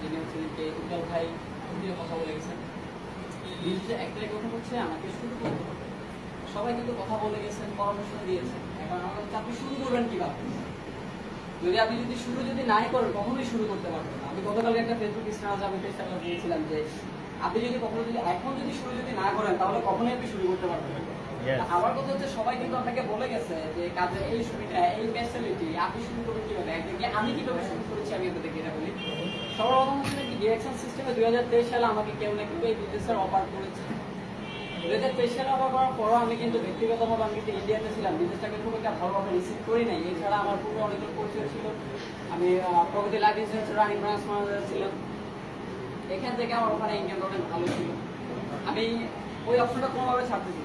যিনি হচ্ছেন ভাই কথা বলে গেছেন একটাই কথা হচ্ছে, আমাকে শুরু করতে হবে সবাই কিন্তু কথা বলে গেছেন, পরামর্শ দিয়েছেন এখন আমার হচ্ছে আপনি শুরু করবেন কীভাবে যদি আপনি যদি শুরু যদি নাই করেন, কখনোই শুরু করতে পারবেন। আমি গতকালকে একটা ফেসবুক স্ট্যাটাস আমি ফেসবুক দিয়েছিলাম যে, আপনি যদি কখনো যদি এখন যদি শুরু যদি না করেন, তাহলে কখনোই আপনি শুরু করতে পারবেন না। আমার কথা হচ্ছে সবাই কিন্তু আপনাকে বলে গেছে যে কাজের এই সুবিধা, এই ফ্যাসিলিটি আপনি শুরু করবেন কীভাবে? একদিকে আমি কীভাবে শুরু করেছি, আমি আপনাদেরকে এটা বলি। সবার প্রথম হচ্ছে কি ডিরেকশন সিস্টেমে দুই হাজার তেইশ সালে আমাকে কেউ না কেউ এই বিজনেসের অফার করেছে। দুই হাজার তেইশ সালে অফার করার পরও আমি কিন্তু ব্যক্তিগতভাবে আমি কিন্তু ইন্ডিয়াতে ছিলাম। বিজনেসটাকে খুব একটা ভালোভাবে রিসিভ করি নাই। এছাড়া আমার পূর্বে অনেকগুলো পরিচয় ছিল। আমি Pragati life insurance running branch manager ছিলাম। এখান থেকে আমার ওখানে ইনকাম অনেক ভালো ছিল। আমি ওই অপশনটা কোনোভাবে ছাড়তেছি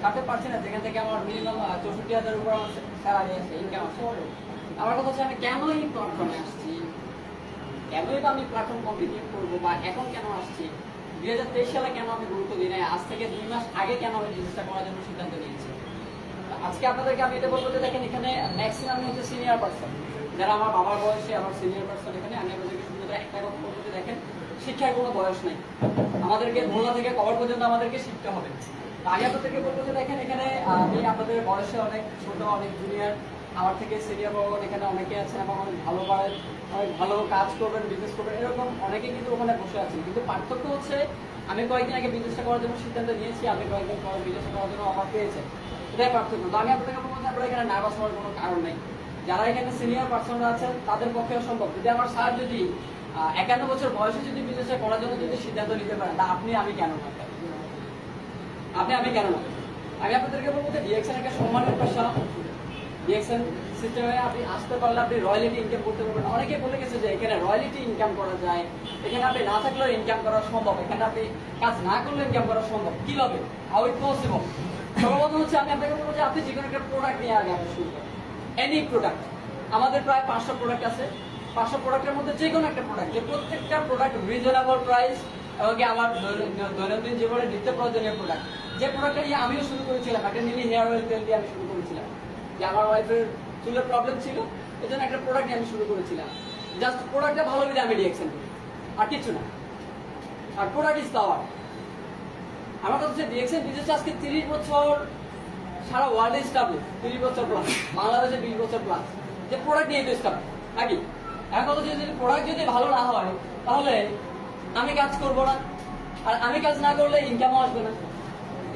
ছাড়তে পারছি না, যেখান থেকে আমার মিনিমাম চৌষট্টি হাজার উপর আমার স্যালারি আছে ইনকাম আছে আমার কথা হচ্ছে আমি কেন এই প্ল্যাটফর্মে আসছি? কেনই বা আমি প্ল্যাটফর্ম কন্টিনিউ করব বা এখন কেন আসছি? দুই হাজার তেইশ সালে কেন আমি গুরুত্ব দিই নাই? আজ থেকে দুই মাস আগে কেন আমি জিনিসটা করার জন্য সিদ্ধান্ত নিয়েছি? আজকে আপনাদেরকে আমি এটা বলব যে দেখেন, এখানে ম্যাক্সিমাম হচ্ছে সিনিয়র পার্সন যারা আমার বাবার বয়সে আমার সিনিয়র পার্সন এখানে, আমি আপনাদেরকে শুধু একটা কথা বলব যে দেখেন, শিক্ষার কোনো বয়স নেই। আমাদেরকে ভোলা থেকে কবর পর্যন্ত আমাদেরকে শিখতে হবে। যে দেখেন এখানে আমি আপনাদের বয়সে অনেক ছোট, অনেক জুনিয়র আমার থেকে সিনিয়র এখানে অনেকে অনেক অনেক ভালো কাজ করবেন বিজনেস করবেন, এরকম কিন্তু ওখানে বসে কিন্তু পার্থক্য হচ্ছে, আমি কয়েকদিন আগে বিজনেসটা করার জন্য সিদ্ধান্ত নিয়েছি, আমি কয়েকদিন পর বিজনেসটা করার জন্য অফার পেয়েছে। এটাই পার্থক্য। তো আমি আপনাদেরকে বলব যে এখানে নার্ভাস হওয়ার কোনো কারণ নেই। যারা এখানে সিনিয়র পার্সনরা আছেন, তাদের পক্ষে সম্ভব যদি আমার স্যার যদি একান্ন বছর বয়সে যদি বিজনেসটা করার জন্য যদি সিদ্ধান্ত নিতে পারেন, তা আপনি, আমি কেন না? আপনি আমি কেন না? আমি আপনাদেরকে বলব যে ডিএকশন একটা সম্মানের পেশা ডিএকশন সিস্টেমে আপনি আসতে পারলে আপনি রয়্যালিটি ইনকাম করতে পারবেন। অনেকে বলে গেছে যে এখানে রয়্যালিটি ইনকাম করা যায়, এখানে আপনি না থাকলেও ইনকাম করা সম্ভব, এখানে আপনি কাজ না করলেও ইনকাম করা সম্ভব। কীভাবে হাউ ইট পসিবল সর্বপ্রথম হচ্ছে আমি আপনাকে বলব যে আপনি যে কোনো একটা প্রোডাক্ট নিয়ে আগে আপনি শুরু করেন এনি প্রোডাক্ট আমাদের প্রায় পাঁচশো প্রোডাক্ট আছে। পাঁচশো প্রোডাক্টের মধ্যে যে কোনো একটা প্রোডাক্ট যে প্রত্যেকটা প্রোডাক্ট রিজনেবল প্রাইস এবং আমার দৈনন্দিন জীবনে নিত্য প্রয়োজনীয় প্রোডাক্ট যে প্রোডাক্টটা নিয়ে আমিও শুরু করেছিলাম, একটা নীলি হেয়ার অয়েল তেল দিয়ে আমি শুরু করেছিলাম। যে আমার ওয়াইফের চুলের প্রবলেম ছিল এই জন্য একটা প্রোডাক্ট নিয়ে আমি শুরু করেছিলাম। জাস্ট প্রোডাক্টটা ভালো বিধে আমি রিয়াকশন করি, আর কিছু না। আর প্রোডাক্ট ইজ পাওয়ার আমার কথা হচ্ছে রিয়াকশন বিজনেস আজকে তিরিশ বছর, সারা ওয়ার্ল্ডে স্টাবলিশ তিরিশ বছর প্লাস বাংলাদেশে বিশ বছর প্লাস যে প্রোডাক্ট নিয়ে তো স্টাবলিশ নাকি? এখন কথা হচ্ছে, যদি প্রোডাক্ট যদি ভালো না হয়, তাহলে আমি কাজ করব না। আর আমি কাজ না করলে ইনকামও আসবে না।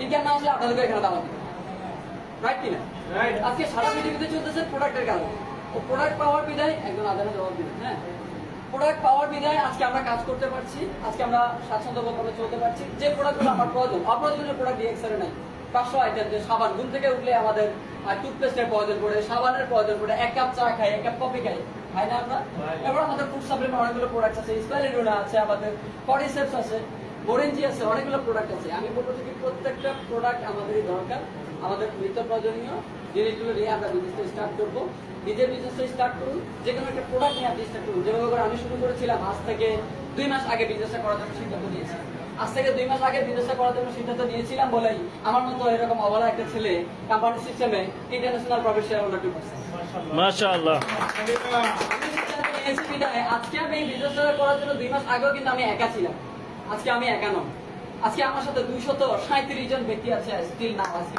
ইনকাম না আসলে আপনাদেরকে এখানে দাম রাইট কিনা? আজকে সারা পৃথিবীতে চলতেছে প্রোডাক্টের কারণে ও প্রোডাক্ট পাওয়ার বিদায় একজন আদানে জবাব দিবেন হ্যাঁ? প্রোডাক্ট পাওয়ার বিদায় আজকে আমরা কাজ করতে পারছি আজকে আমরা স্বাচ্ছন্দ্যভাবে চলতে পারছি। যে প্রোডাক্টগুলো আমার প্রয়োজন অপ্রয়োজনীয় প্রোডাক্ট ডিএক্সারে নাই। পাঁচশো আইটেম যে সাবান ঘুম থেকে উঠলে আমাদের টুথপেস্টের প্রয়োজন পড়ে সাবানের প্রয়োজন পড়ে এক কাপ চা খাই এক কাপ কফি খাই। খাই না আমরা? এবার আমাদের ফুড সাপ্লিমেন্ট অনেকগুলো প্রোডাক্ট আছে স্পাইরুনা আছে আমাদের কডিসেপস আছে। বোরেঞ্জি আছে অনেকগুলো প্রোডাক্ট আছে। আমি বলব যে প্রত্যেকটা প্রোডাক্ট আমাদেরই দরকার আমাদের নিত্য প্রয়োজনীয় জিনিসগুলো নিয়ে আমরা বিজনেসটা স্টার্ট করব। নিজের বিজনেসটা স্টার্ট করুন যে কোনো একটা প্রোডাক্ট নিয়ে আপনি স্টার্ট করুন। যেভাবে করে আমি শুরু করেছিলাম আজ থেকে দুই মাস আগে বিজনেসটা করার জন্য সিদ্ধান্ত নিয়েছি। আজ থেকে দুই মাস আগে বিজনেসটা করার জন্য সিদ্ধান্ত নিয়েছিলাম বলেই আমার মতো এরকম অবলা একটা ছেলে কোম্পানি সিস্টেমে ইন্টারন্যাশনাল প্রফেশনাল ওনার করছে। মাশাআল্লাহ। আমি সিদ্ধান্ত নিয়েছি বিদায় আজকে আমি বিজনেসটা করার জন্য দুই মাস আগেও কিন্তু আমি একা ছিলাম। আজকে আমি একা নয় আজকে আমার সাথে দুইশত সাঁত্রিশ জন ব্যক্তি আছে স্টিল নাম আছে।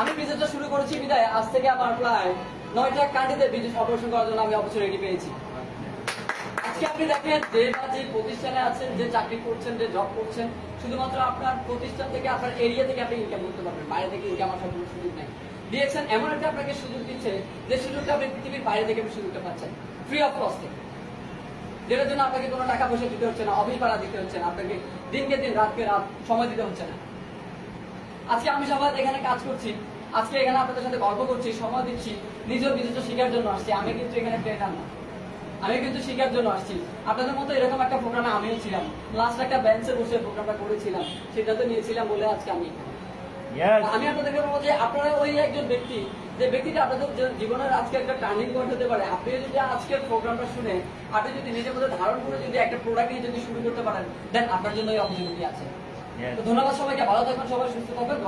আমি বিজনেসটা শুরু করেছি বিদায় আজ থেকে আমার প্রায় নয়টা কান্ট্রিতে বিজনেস অপারেশন করার জন্য আমি অপরচুনিটি পেয়েছি। আজকে আপনি দেখেন যে বা যে প্রতিষ্ঠানে আছেন যে চাকরি করছেন যে জব করছেন শুধুমাত্র আপনার প্রতিষ্ঠান থেকে আপনার এরিয়া থেকে আপনি ইনকাম করতে পারবেন। বাইরে থেকে ইনকাম আসার কোনো সুযোগ নেই। ডিএকশন এমন একটা আপনাকে সুযোগ দিচ্ছে যে সুযোগটা আপনি পৃথিবীর বাইরে থেকে আপনি সুযোগটা পাচ্ছেন। ফ্রি অফ কস্টে যেটার জন্য আপনাকে কোনো টাকা পয়সা দিতে হচ্ছে না, অফিস ভাড়া দিতে হচ্ছে না, আপনাকে দিনকে দিন, রাতকে রাত সময় দিতে হচ্ছে না। আজকে আমি সবাই এখানে কাজ করছি, আজকে এখানে আপনাদের সাথে গল্প করছি, সময় দিচ্ছি নিজের নিজস্ব শেখার জন্য আসছি। আমি কিন্তু এখানে ট্রেনার না। আমি কিন্তু শেখার জন্য আসছি। আপনাদের মতো এরকম একটা প্রোগ্রামে আমিও ছিলাম। লাস্ট একটা বেঞ্চে বসে প্রোগ্রামটা করেছিলাম। সেটা তো নিয়েছিলাম বলে আজকে আমি ইয়েস আমি আপনাদেরকে বলব যে আপনারা ওই একজন ব্যক্তি যে ব্যক্তিটা আপনাদের জীবনের আজকে একটা টার্নিং পয়েন্ট হতে পারে। আপনি যদি আজকের প্রোগ্রামটা শুনে আপনি যদি নিজের মধ্যে ধারণ করে যদি একটা প্রোডাক্ট নিয়ে যদি শুরু করতে পারেন দেন আপনার জন্য এই অপরচুনিটি আছে। তো ধন্যবাদ সবাইকে ভালো থাকবেন সবাই সুস্থ থাকবেন